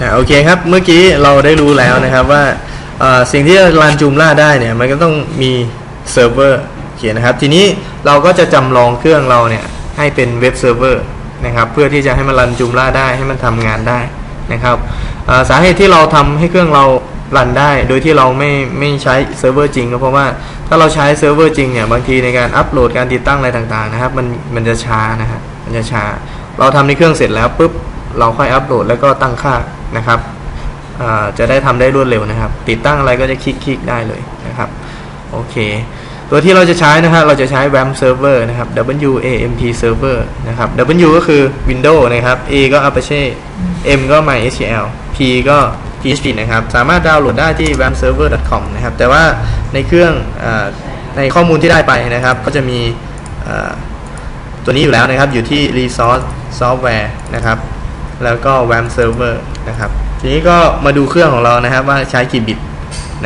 อ่าโอเคครับเมื่อกี้เราได้รู้แล้วนะครับว่าสิ่งที่รันจูมล่าได้เนี่ยมันก็ต้องมีเซิร์ฟเวอร์โอเคนนะครับ ทีนี้เราก็จะจำลองเครื่องเราเนี่ยให้เป็นเว็บเซิร์ฟเวอร์นะครับเพื่อที่จะให้มันรันจูมล่าได้ให้มันทำงานได้นะครับสาเหตุที่เราทำให้เครื่องเรารันได้ โดยที่เราไม่ไม่ใช้เซิร์ฟเวอร์จริงก็เพราะว่าถ้าเราใช้เซิร์ฟเวอร์จริงเนี่ยบางทีในการอัปโหลดการติดตั้งอะไรต่างๆนะครับมันมันจะช้านะฮะมันจะช้า เราทำในเครื่องเสร็จแล้วปุ๊บเราค่อยอัปโหลดแล้วก็ตั้งค่า นะครับอ่าจะได้ทำได้รวดเร็วนะครับ ติดตั้งอะไรก็จะคลิกๆได้เลยนะครับโอเค ตัวที่เราจะใช้นะฮะเราจะใช้ WAMP server นะครับ WAMP server นะครับ W ก็คือ Windows นะครับ A ก็ Apache M ก็ MySQL P ก็ PHP นะครับ สามารถดาวน์โหลดได้ที่ wampserver.com นะครับ แต่ว่าในเครื่องอาในข้อมูลที่ได้ไปนะครับ ก็จะมีอ่าตัวนี้อยู่แล้วนะครับ อยู่ที่ resource software นะครับ แล้วก็ WAM server นะครับ ทีนี้ก็มาดูเครื่องของเรานะครับว่าใช้กี่บิต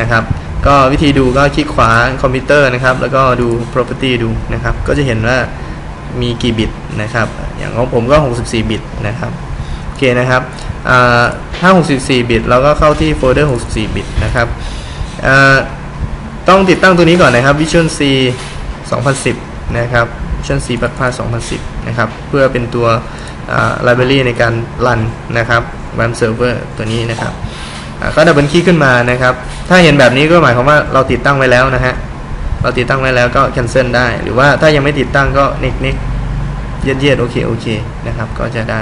นะครับ ก็วิธีดูก็คลิกขวาคอมพิวเตอร์นะครับ แล้วก็ดู property ดูนะครับ ก็จะเห็นว่ามีกี่บิตนะครับ อย่างของผมก็ 64 บิตนะครับ โอเคนะครับถ้า 64 บิต เราก็เข้าที่โฟลเดอร์ 64 บิตนะครับ ต้องติดตั้งตัวนี้ก่อนนะครับ Vision C 2010 นะครับ Vision C ปัดพา2010 นะครับ เพื่อเป็นตัว อ่า library ในการรันนะครับ WAMP server ตัวนี้นะครับอ่าก็ดับเบิลคลิกขึ้นมานะครับ ถ้าเห็นแบบนี้ก็หมายความว่าเราติดตั้งไว้แล้วนะฮะเราติดตั้งไว้แล้วก็ cancel ได้ หรือว่าถ้ายังไม่ติดตั้งก็ next next เย็ดเย็ดโอเคโอเคนะครับก็จะได้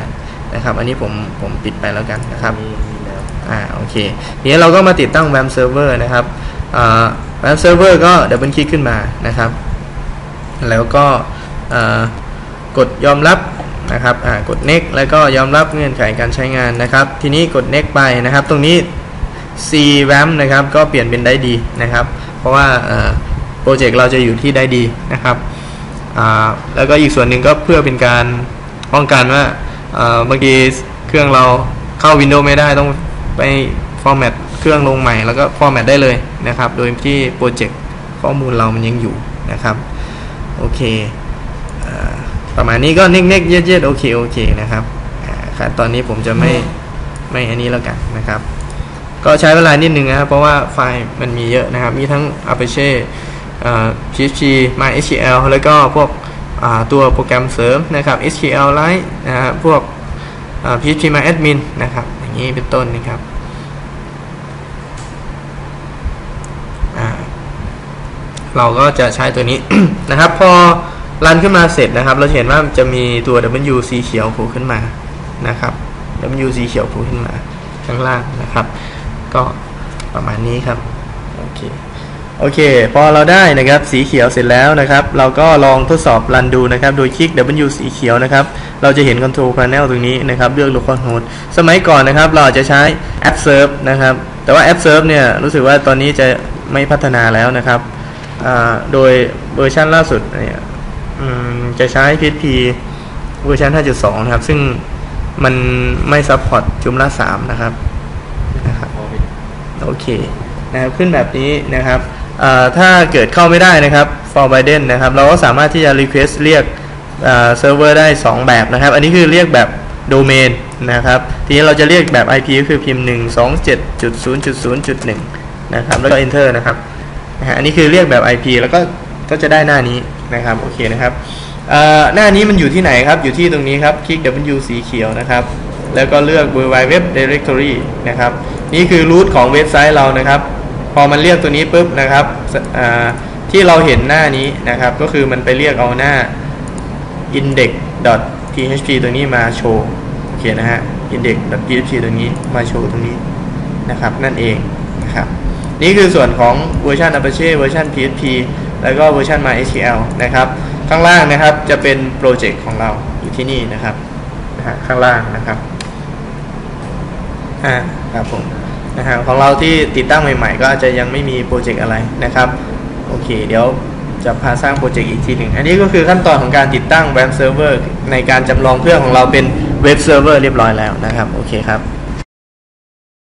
นะครับ อันนี้ผมผมปิดไปแล้วกันนะครับมีมีแล้วอ่าโอเคทีนี้เราก็มาติดตั้ง WAMP server นะครับอ่า WAMP server ก็ดับเบิลคลิกขึ้นมานะครับ แล้วก็อ่ากดยอมรับ นะครับอ่ากด next แล้วก็ยอมรับเงื่อนไขการใช้งานนะครับ ทีนี้กด next ไปนะครับ ตรงนี้ C WAMP นะครับ ก็เปลี่ยนเป็นได้ดีนะครับ เพราะว่าโปรเจกต์เราจะอยู่ที่ได้ดีนะครับแล้วก็อีกส่วนหนึ่งก็เพื่อเป็นการป้องกันว่าอ่าบางทีเครื่องเราเข้า Windows ไม่ได้ต้องไปฟอร์แมตเครื่องลงใหม่แล้วก็ฟอร์แมตได้เลยนะครับ โดยที่โปรเจกต์ข้อมูลเรามันยังอยู่นะครับ โอเคอ ประมาณนี้ก็เน็กเน็กเย็ดเยโอเคโอเคนะครับขั้นตอนนี้ผมจะไม่ไม่อันนี้แล้วกันนะครับ ก็ใช้เวลานิดนึงนะครับ เพราะว่าไฟล์มันมีเยอะนะครับ มีทั้ง Apache PHP MySQL แล้วก็พวกตัวโปรแกรมเสริมนะครับ SQLite นะฮะพวก PHP MyAdmin นะครับ อย่างนี้เป็นต้นนะครับเราก็จะใช้ตัวนี้นะครับพอ รันขึ้นมาเสร็จนะครับ เราเห็นว่าจะมีตัว W สีเขียวโผล่ขึ้นมานะครับ W สีเขียวโผล่ขึ้นมาข้างล่างนะครับ ก็ประมาณนี้ครับโอเคโอเค พอเราได้นะครับสีเขียวเสร็จแล้วนะครับ เราก็ลองทดสอบรันดูนะครับ โดยคลิก W สีเขียวนะครับ เราจะเห็น Control Panel ตรงนี้นะครับ เลือก Localhost สมัยก่อนนะครับ เราจะใช้ App Serve นะครับ แต่ว่า App Serve เนี่ย รู้สึกว่าตอนนี้จะไม่พัฒนาแล้วนะครับ โดยเวอร์ชันล่าสุดเนี่ย จะใช้ PHP เวอร์ชัน5.2 นะครับ ซึ่งมันไม่ซัพพอร์ตจุมละ3นะครับนะครับ โอเคนะครับขึ้นแบบนี้นะครับถ้าเกิดเข้าไม่ได้นะครับ for Biden นะครับ เราก็สามารถที่จะ request เรียกเซิร์ฟเวอร์ได้ 2 แบบนะครับ อันนี้คือเรียกแบบโดเมนนะครับ ทีนี้เราจะเรียกแบบ IP ก็คือพิมพ์ 127.0.0.1 นะครับ แล้วก็ enter นะครับอันนี้คือเรียกแบบ IP แล้วก็ก็จะได้หน้านี้ นะครับโอเคนะครับหน้านี้มันอยู่ที่ไหนครับ อยู่ที่ตรงนี้ครับ คลิก W สีเขียวนะครับ แล้วก็เลือก w w w directory นะครับ นี่คือ root ของเว็บไซต์เรานะครับ พอมันเรียกตัวนี้ปุ๊บนะครับที่เราเห็นหน้านี้นะครับ ก็คือมันไปเรียกเอาหน้า index.php ตัวนี้มาโชว์โอเคนะฮะ index.php ตัวนี้มาโชว์ตรงนี้นะครับ นั่นเองนะครับ นี่คือส่วนของเวอร์ชัน Apache เวอร์ชัน PHP แล้วก็เวอร์ชัน MySQL นะครับ ข้างล่างนะครับจะเป็นโปรเจกต์ของเราอยู่ที่นี่นะครับนะฮะข้างล่างนะครับอ่าครับผมนะฮะของเราที่ติดตั้งใหม่ ๆ ก็อาจจะยังไม่มีโปรเจกต์อะไรนะครับโอเค เดี๋ยวจะพาสร้างโปรเจกต์อีกทีหนึ่ง อันนี้ก็คือขั้นตอนของการติดตั้งเว็บเซิร์ฟเวอร์ในการจำลองเครื่องของเราเป็นเว็บเซิร์ฟเวอร์เรียบร้อยแล้วนะครับ โอเคครับ